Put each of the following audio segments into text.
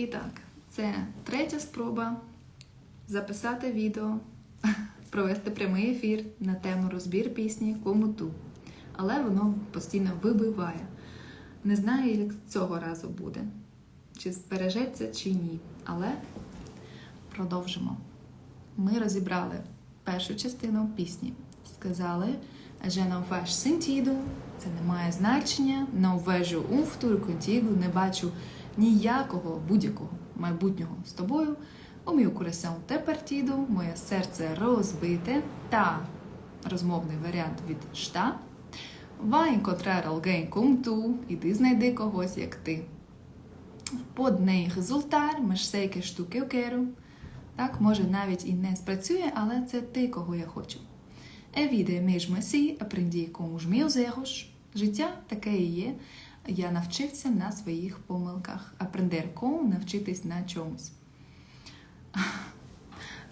І так, це третя спроба записати відео, провести прямий ефір на тему розбір пісні Кому ту. Але воно постійно вибиває. Не знаю, як цього разу буде. Чи збережеться, чи ні. Але продовжимо. Ми розібрали першу частину пісні. Сказали, «Je não faz sentido», це не має значення, «não vejo um futuro contigo», не бачу ніякого будь-якого майбутнього з тобою. «O meu coração te partido», моє серце розбите, та розмовний варіант від «šta», «vai encontrar alguém como tu», знайди когось, як ти. Pode nem resultar, mas sei que és. Так, може навіть і не спрацює, але це ти, кого я хочу. Vida é mesmo assim, aprendi com os. Життя таке і є. Я навчився на своїх помилках. Aprender навчитись на чомусь.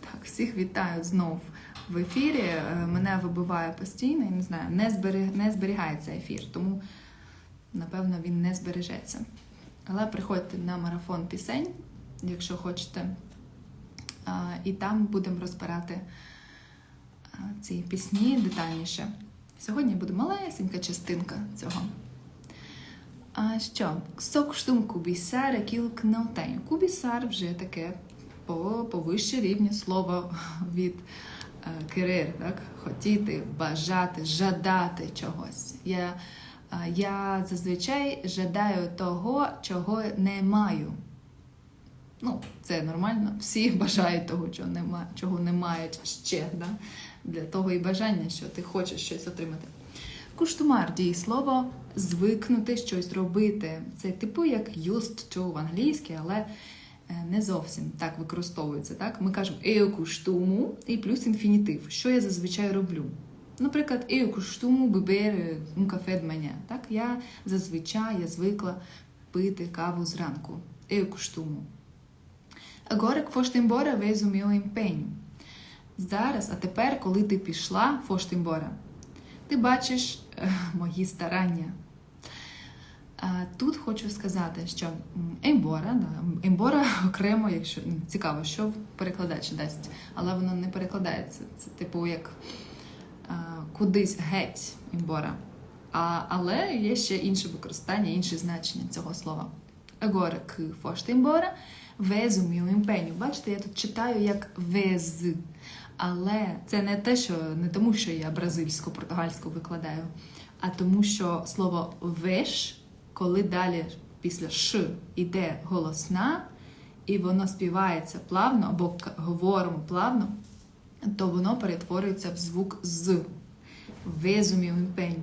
Так, всіх вітаю знов в ефірі. Е, Мене вибиває постійно, я не знаю, не, зберіг... не зберігається ефір, тому напевно він не збережеться. Але приходьте на марафон пісень, якщо хочете. І там будемо розбирати ці пісні детальніше. Сьогодні буде малесенька частинка цього. Що? Só costumo cobiçar aquilo que. Кубісар вже таке по, по вище рівню слово від е, querer, так? хотіти, бажати, жадати чогось. Я, е, я зазвичай жадаю того, чого не маю. Ну, це нормально. Всі бажають того, чого немає, чого не мають ще. Да? Для того і бажання, що ти хочеш щось отримати. Куштумар дієслово звикнути щось робити. Це типу як used to в англійській, але е, не зовсім так використовується. Так? Ми кажемо eu costumo і плюс інфінітив. Що я зазвичай роблю? Наприклад, costumo beber un café de manhã. Так? Я зазвичай я звикла пити каву зранку. Eu costumo. Agora que foste embora, vês o meu empenho. Зараз, а тепер, коли ти пішла, foste ти бачиш е, мої старання. Тут хочу сказати, що ембора, ембора окремо, якщо цікаво, що перекладач дасть, але воно не перекладається. Це типу як кудись геть ембора. А, але є ще інше використання, інше значення цього слова. Embora, vês o meu empenho. Бачите, я тут читаю як vês. Але це не те, що не тому, що я бразильську, португальську викладаю, а тому, що слово веш, коли далі після ш іде голосна, і воно співається плавно або говоримо плавно, то воно перетворюється в звук з. Імпень.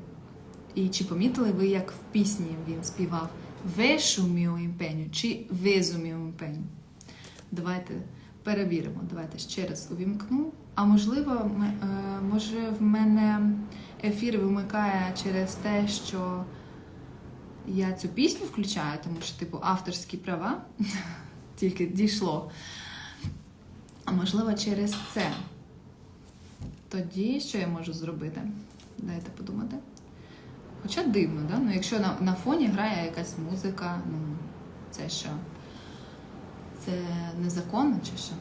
І чи помітили ви, як в пісні він співав імпеню чи імпеню? Давайте перевіримо. Давайте ще раз увімкну. А можливо, е, може в мене ефір вимикає через те, що я цю пісню включаю, тому що, типу, авторські права тільки дійшло. А можливо, через це. Тоді що я можу зробити? Дайте подумати. Хоча дивно, да? ну, якщо на, на фоні грає якась музика, ну це що? Це незаконно чи що?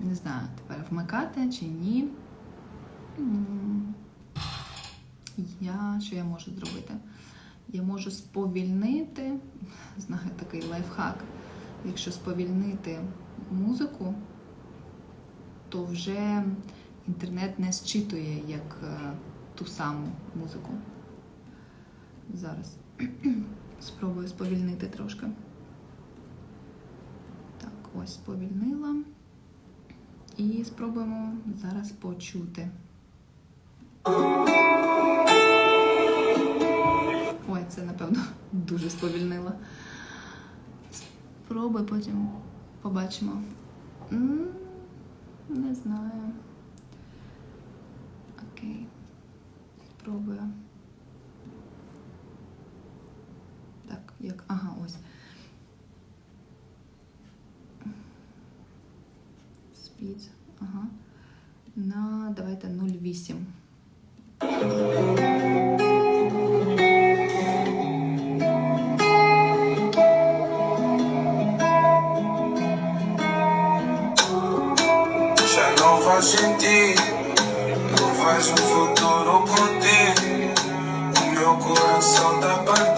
Не знаю, тепер вмикати чи ні. Я що я можу зробити? Я можу сповільнити, знаю такий лайфхак. Якщо сповільнити музику, то вже інтернет не зчитує як е, ту саму музику. Зараз спробую сповільнити трошки. Так, ось сповільнила. І спробуємо зараз почути. Ой, це, напевно, дуже сповільнила. Спробуй потім побачимо. Не знаю. Окей. Спробую. Так, як. Ага, ось. Вольта 0,8. não faz sentido. Não faz um futuro contigo. O meu coração tá partindo.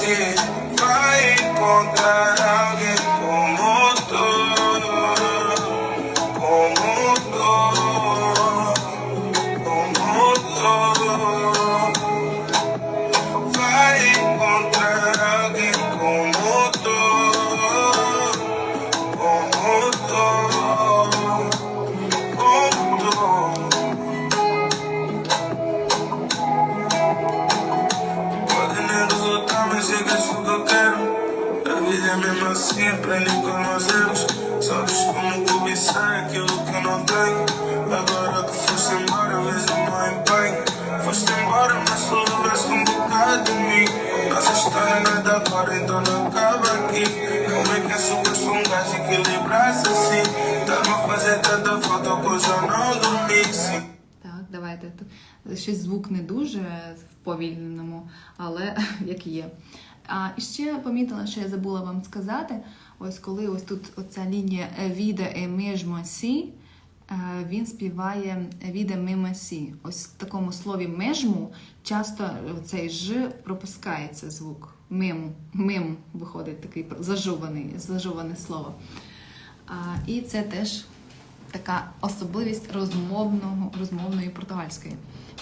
É mesmo assim, aprende com meus erros. Só costumo cobiçar aquilo que não tenho. Agora que foste embora, vejo o meu empenho. Foste embora, mas tu lembras um bocado de mim. Nossa história não é da agora, então não acaba aqui. Como é que é suposto um gajo equilibrar-se assim? Tá-me a fazer tanta falta que eu já não dormi. Sim. Давайте. Тут Щось звук не дуже в повільненому, але як є. А і ще помітила, що я забула вам сказати: ось коли ось тут оця лінія віде е міжмо сі, е, він співає віде мимо сі. Ось в такому слові межму часто цей ж пропускається звук. Миму, мим виходить такий зажований, зажоване слово. А, і це теж така особливість розмовного, розмовної португальської.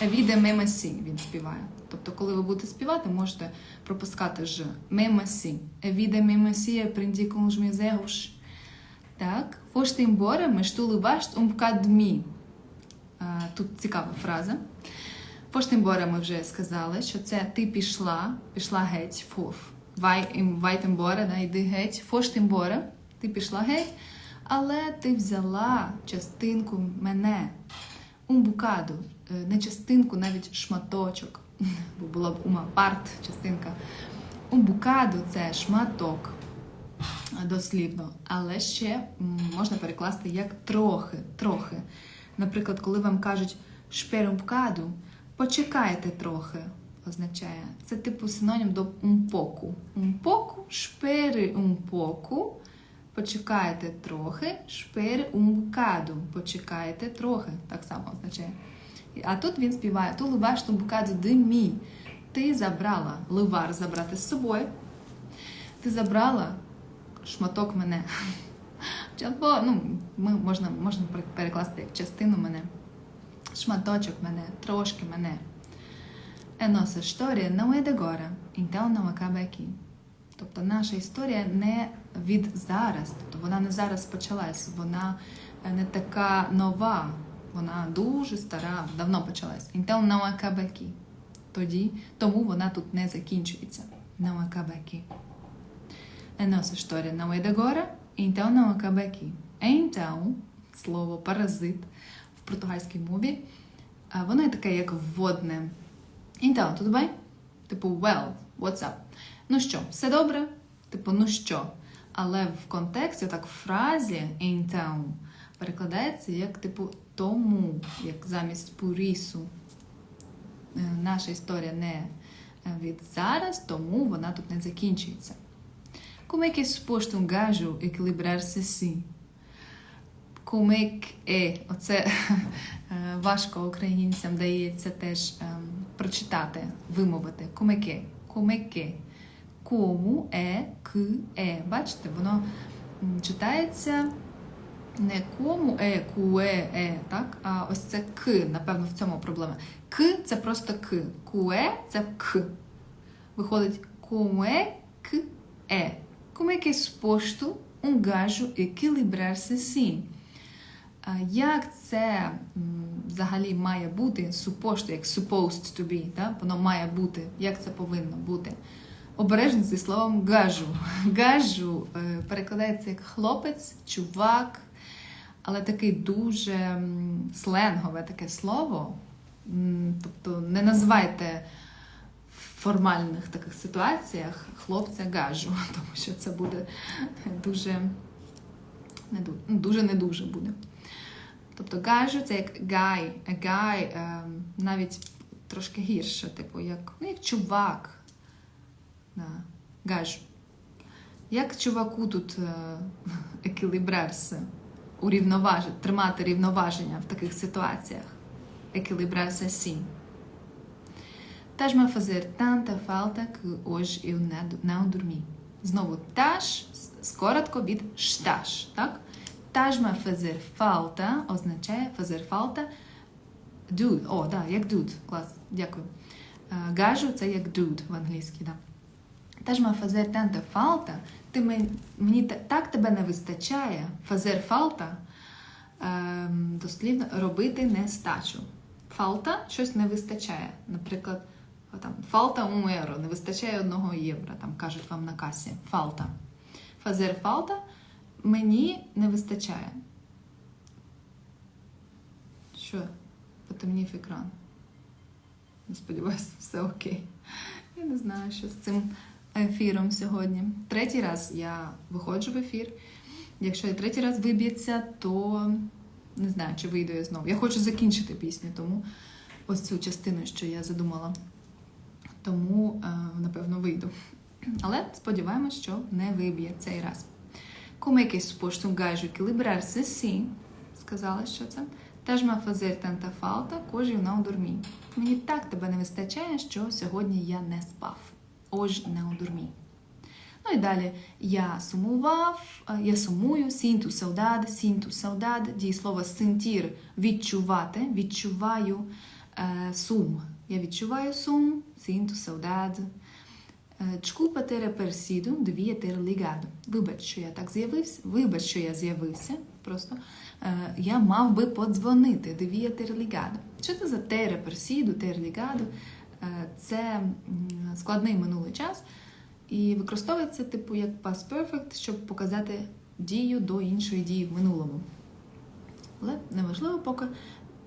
Віде мемасі він співає. Тобто, коли ви будете співати, можете пропускати ж мемасі. Віде мемасі os meus. Так, foste embora, mas tu levaste um bocado de mim. А, Тут цікава фраза. Foste ми вже сказали, що це ти пішла, пішла геть, фоф. Vai, vai да, йди геть. Embora, ти пішла геть, але ти взяла частинку мене. Bocado, е, не частинку, навіть шматочок, бо була б ума частинка. Bocado – це шматок, дослівно, але ще можна перекласти як трохи, трохи. Наприклад, коли вам кажуть «шпер un bocado», почекайте трохи, означає. Це типу синонім до. Un pouco, шпери pouco, почекайте трохи, шпери bocado, почекайте трохи, так само означає. А тут він співає «Tu levaste um bocado de. Ти забрала ливар забрати з собою. Ти забрала шматок мене. Або, ну, ми, можна, можна перекласти як частину мене. Шматочок мене, трошки мене. Não é de agora, então não acaba aqui. Тобто наша історія не від зараз, тобто вона не зараз почалась, вона е, не така нова, вона дуже стара, давно почалась. Então não. Тоді, тому вона тут не закінчується. De agora, então não acaba aqui. Então, слово паразит в португальській мові, а, воно є таке, як вводне. Então, tudo bem? Типу, well, what's up? Ну що, все добре? Типу, ну що? Але в контексті, так в фразі então перекладається як типу тому, як замість пурісу. Е, Наша історія не від зараз, тому вона тут не закінчується. Como é que é suposto um gajo equilibrar-se? Оце е, важко українцям дається теж ем, прочитати, вимовити. Como é? Como é que é? Бачите, воно читається не кому е, куе, е, так? А ось це к, напевно, в цьому проблема. К це просто к. Куе це к. Виходить é que é. Como é que suposto um gajo equilibrar-se? Як це взагалі має бути supposed, як supposed to be, так? воно має бути, як це повинно бути? Обережно зі словом гажу. Гажу е, перекладається як хлопець, чувак, але такий дуже сленгове таке слово. Тобто не називайте в формальних таких ситуаціях хлопця гажу, тому що це буде дуже не дуже, ну, дуже не дуже буде. Тобто гажу це як гай, гай е, навіть трошки гірше, типу, як, ну, як чувак. Да. Як чуваку тут е, урівноважити, тримати рівноваження в таких ситуаціях. Equilibrar-se assim. Estás-me a fazer tanta falta que hoje eu. Знову таж скоротко від шташ, так? Estás-me a fazer означає fazer falta dude. О, да, як dude. Клас, дякую. Е, Гажу це як dude в англійській, да. Estás-me a fazer tanta ти мен- мені так тебе не вистачає. Fazer falta ем, дослівно робити нестачу. Фалта щось не вистачає. Наприклад, там фалта un євро, не вистачає одного євро, там кажуть вам на касі. Фалта. Фазер фалта мені не вистачає. Що? Потемнів екран. Сподіваюся, все окей. Я не знаю, що з цим ефіром сьогодні. Третій раз я виходжу в ефір. Якщо і третій раз виб'ється, то не знаю, чи вийду я знову. Я хочу закінчити пісню, тому ось цю частину, що я задумала. Тому, е, напевно, вийду. Але сподіваємось, що не виб'є цей раз. Come è che è supposto un gajo equilibrarsi sì, сказала, що це. Теж ма fazer tanta falta, кожі não dormi. Мені так тебе не вистачає, що сьогодні я не спав. Ож не dormi. Ну і далі я сумував, е, я сумую, sinto saudade, sinto saudade, дієслово sentir – відчувати, відчуваю е, сум. Я відчуваю сум, sinto saudade. Е, Desculpa ter aparecido, devia ter. Вибач, що я так з'явився. Вибач, що я з'явився. Просто я мав би подзвонити. Devia ter ligado. Що це за ter aparecido, ter ligado? Е, Це складний минулий час і використовується типу як past perfect, щоб показати дію до іншої дії в минулому. Але неважливо, поки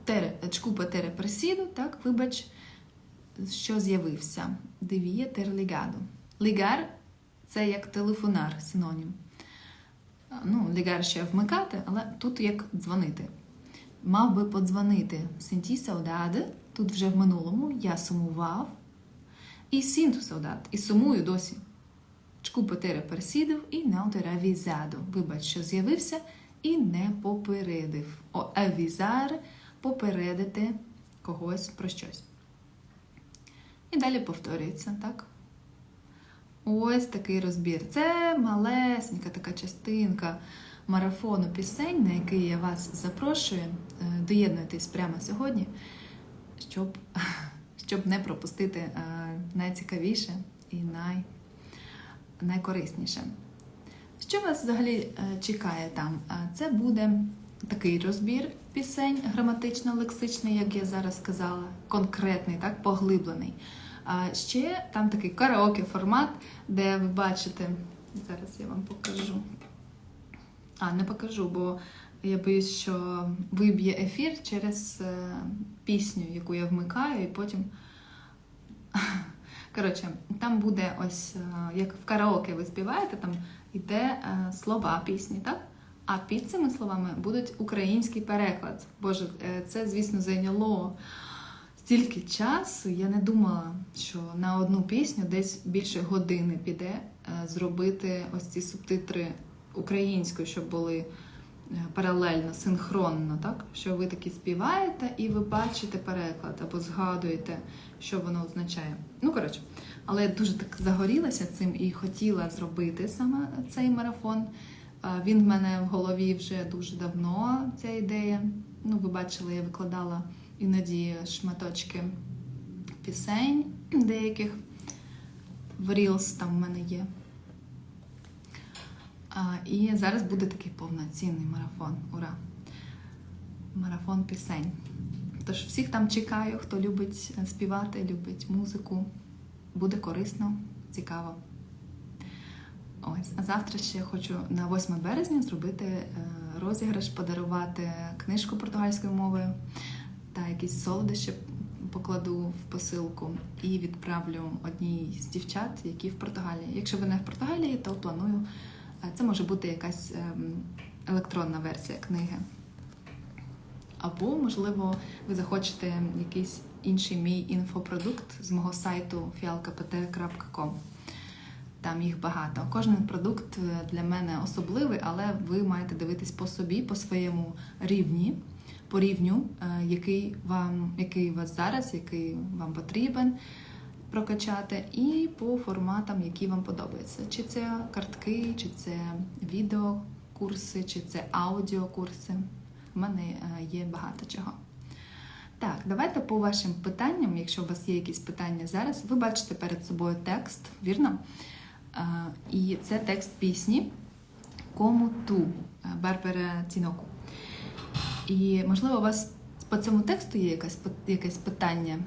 тере, чкупа тере пресіду, так, вибач, що з'явився. Девіє тер лігадо. Лігар це як телефонар, синонім. Ну, лігар ще вмикати, але тут як дзвонити. Мав би подзвонити. Сенті саудаде, тут вже в минулому, я сумував. І сінту саудат, і сумую досі. Чкупа тере персідив і не отера. Вибач, що з'явився і не попередив. О, авізар попередити когось про щось. І далі повторюється, так? Ось такий розбір. Це малесенька така частинка марафону пісень, на який я вас запрошую. Е, Доєднуйтесь прямо сьогодні, щоб, щоб не пропустити е, найцікавіше і най, найкорисніше. Що вас взагалі е, чекає там? Е, Це буде такий розбір пісень, граматично-лексичний, як я зараз сказала, конкретний, так, поглиблений. А ще там такий караоке формат, де ви бачите. Зараз я вам покажу. А, не покажу, бо я боюсь, що виб'є ефір через пісню, яку я вмикаю, і потім. Коротше, там буде ось, е, як в караоке ви співаєте, там йде е, слова пісні, так? А під цими словами будуть український переклад. Боже, е, це, звісно, зайняло стільки часу. Я не думала, що на одну пісню десь більше години піде зробити ось ці субтитри українською, щоб були паралельно, синхронно, так? Що ви таки співаєте і ви бачите переклад або згадуєте, що воно означає. Ну, коротше, але я дуже так загорілася цим і хотіла зробити саме цей марафон. Е, Він в мене в голові вже дуже давно, ця ідея. Ну, ви бачили, я викладала іноді шматочки пісень деяких. В Reels там в мене є. І зараз буде такий повноцінний марафон. Ура! Марафон пісень. Тож всіх там чекаю, хто любить е, співати, любить музику. Буде корисно, цікаво. Ось, а завтра ще хочу на 8 березня зробити е, розіграш, подарувати книжку португальською мовою та якісь солодощі покладу в посилку і відправлю одній з дівчат, які в Португалії. Якщо ви не в Португалії, то планую. Це може бути якась ем, електронна версія книги. Або, можливо, ви захочете якийсь інший мій інфопродукт з мого сайту fialkapt.com. Там їх багато. Кожен продукт е, для мене особливий, але ви маєте дивитись по собі, по своєму рівні, по рівню, е, який вам, який у вас зараз, який вам потрібен прокачати, і по форматам, які вам подобаються. Чи це картки, чи це відеокурси, чи це аудіокурси. У мене е, є багато чого. Так, давайте по вашим питанням, якщо у вас є якісь питання зараз, ви бачите перед собою текст, вірно? Е, І це текст пісні Кому ту Барбара Тіноку. І можливо, у вас по цьому тексту є якесь, якесь питання,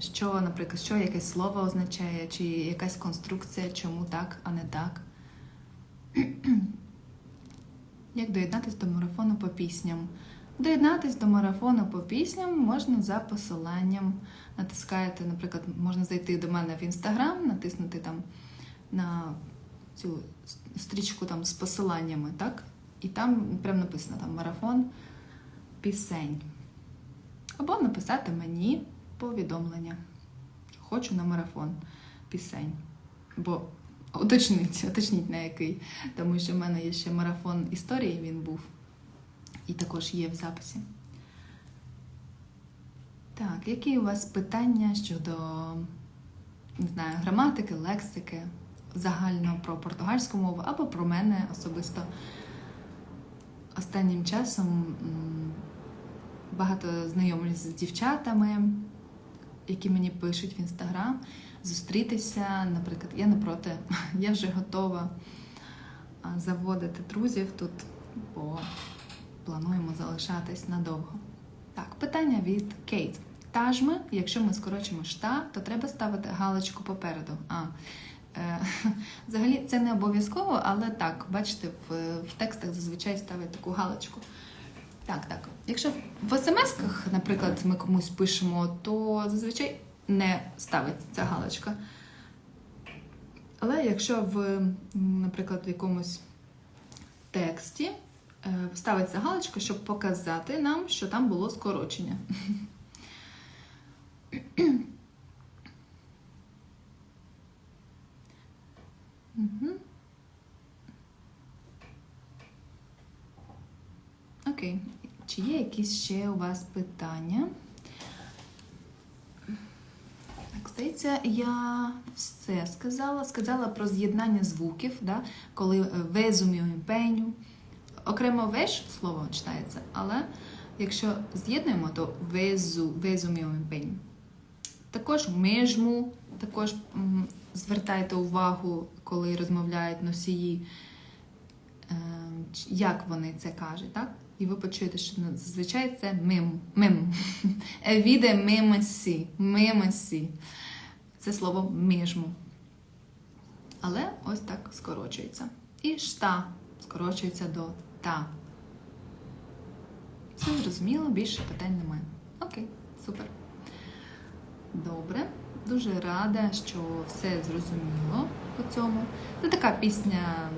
що, наприклад, що якесь слово означає, чи якась конструкція, чому так, а не так. Як доєднатися до марафону по пісням? Доєднатись до марафону по пісням можна за посиланням. Натискаєте, наприклад, можна зайти до мене в інстаграм, натиснути там на цю стрічку там з посиланнями, так? І там прям написано там марафон пісень. Або написати мені повідомлення. Хочу на марафон пісень. Бо уточніть, уточніть на який. Тому що в мене є ще марафон історії, він був. І також є в записі. Так, які у вас питання щодо не знаю, граматики, лексики, загально про португальську мову або про мене особисто? Останнім часом багато знайомлюсь з дівчатами, які мені пишуть в інстаграм, зустрітися. Наприклад, я не проти, я вже готова заводити друзів тут, бо плануємо залишатись надовго. Так, питання від Кейт. Тажми, якщо ми скорочимо шта, то треба ставити галочку попереду. А, е, взагалі це не обов'язково, але так, бачите, в, в текстах зазвичай ставлять таку галочку. Так, так. Якщо в смс-ках, наприклад, ми комусь пишемо, то зазвичай не ставиться ця галочка. Але якщо в, наприклад, в якомусь тексті е, ставиться галочка, щоб показати нам, що там було скорочення. Окей. Чи є якісь ще у вас питання? Так, здається, я все сказала. Сказала про з'єднання звуків, да? коли везумію імпеню. Окремо веш слово читається, але якщо з'єднуємо, то везу, везумію імпеню. Також межму, також звертайте увагу, коли розмовляють носії, е, як вони це кажуть, так? І ви почуєте, що зазвичай це мим. мим. Евіде мимесі. Мимесі. Це слово межму. Але ось так скорочується. І шта скорочується до та. Все зрозуміло, більше питань немає. Окей, супер. Добре. Дуже рада, що все зрозуміло по цьому. Це така пісня,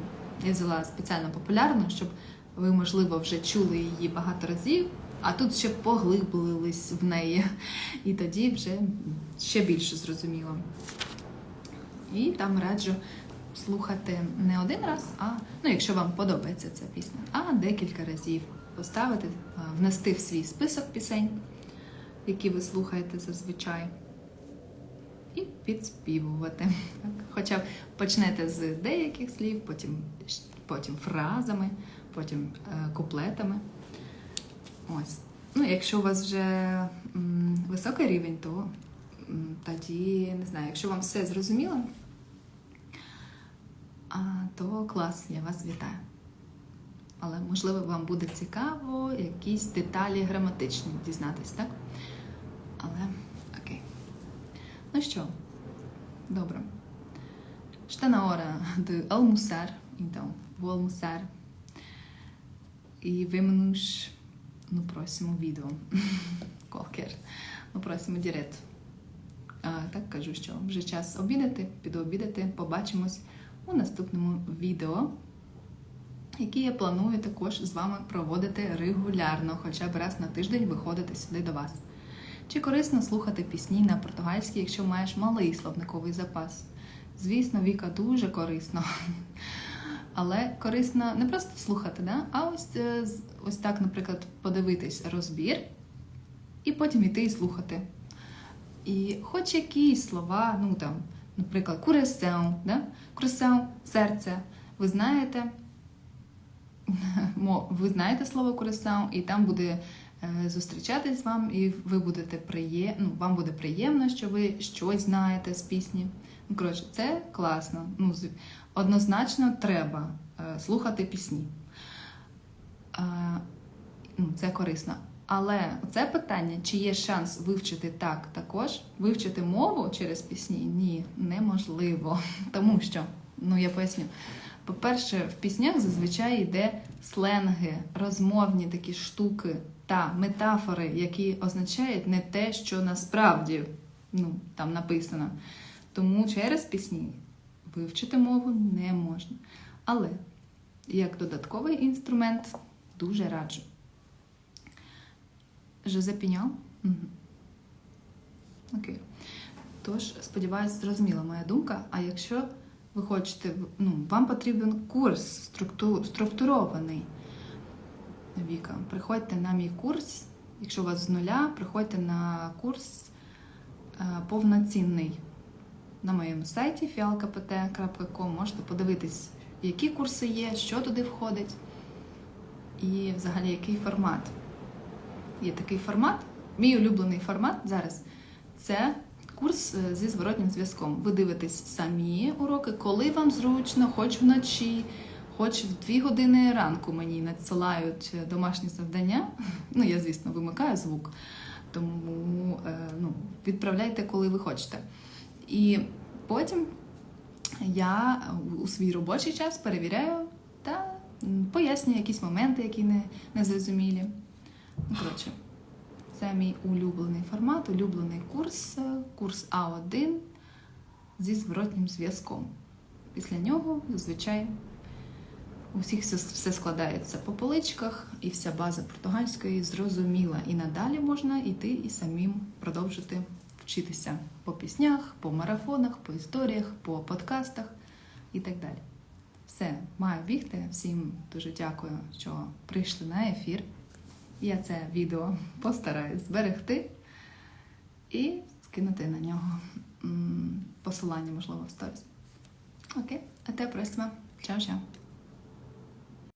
я взяла спеціально популярну, щоб ви, можливо, вже чули її багато разів, а тут ще поглиблились в неї. І тоді вже ще більше зрозуміло. І там раджу слухати не один раз, а ну, якщо вам подобається ця пісня, а декілька разів поставити, внести в свій список пісень, які ви слухаєте зазвичай, і підспівувати. Так. Хоча почнете з деяких слів, потім, потім фразами, потім е, куплетами. Ось. Ну, якщо у вас вже високий рівень, то тоді не знаю, якщо вам все зрозуміло, то клас, я вас вітаю. Але можливо вам буде цікаво якісь деталі граматичні дізнатись, так? Але окей. Ну що, добре. Está na hora de almoçar, então e vemo-nos no próximo vídeo, qualquer, no próximo direto. А, так кажу, що вже час обідати, піду обідати, побачимось у наступному відео, яке я планую також з вами проводити регулярно, хоча б раз на тиждень виходити сюди до вас. Чи корисно слухати пісні на португальській, якщо маєш малий словниковий запас? Звісно, Віка дуже корисно. Але корисно не просто слухати, да? а ось, е, ось так, наприклад, подивитись розбір і потім іти і слухати. І хоч якісь слова, ну там, наприклад, куресеу, да? куресеу, серце, ви знаєте, ви знаєте слово куресеу, і там буде е, зустрічатись вам, і ви будете приє... ну, вам буде приємно, що ви щось знаєте з пісні. Ну, коротше, це класно. Ну, однозначно треба е, слухати пісні. Е, ну, це корисно. Але це питання, чи є шанс вивчити так також, вивчити мову через пісні? Ні, неможливо. Тому що, ну я поясню. По-перше, в піснях зазвичай йде сленги, розмовні такі штуки та метафори, які означають не те, що насправді ну, там написано. Тому через пісні вивчити мову не можна. Але як додатковий інструмент дуже раджу. Жозе Піньон? Угу. Окей. Тож, сподіваюся, зрозуміла моя думка. А якщо ви хочете, ну, вам потрібен курс структу- структурований. Віка, приходьте на мій курс. Якщо у вас з нуля, приходьте на курс е, повноцінний на моєму сайті fialkapt.com. Можете подивитись, які курси є, що туди входить, і взагалі який формат. Є такий формат. Мій улюблений формат зараз це курс е, зі зворотнім зв'язком. Ви дивитесь самі уроки, коли вам зручно, хоч вночі, хоч в 2 години ранку мені надсилають е, домашні завдання. Ну, я, звісно, вимикаю звук, тому е, ну, відправляйте, коли ви хочете. І потім я у свій робочий час перевіряю та пояснюю якісь моменти, які не, не зрозумілі. Ну, коротше, це мій улюблений формат, улюблений курс, курс А1 зі зворотнім зв'язком. Після нього зазвичай у всіх все, все складається по поличках, і вся база португальської зрозуміла. І надалі можна йти і самим продовжити вчитися по піснях, по марафонах, по історіях, по подкастах і так далі. Все, маю бігти. Всім дуже дякую, що прийшли на ефір. Я це відео постараюсь зберегти і скинути на нього посилання, можливо, в сторіс. Окей, а те присма. Чао-чао.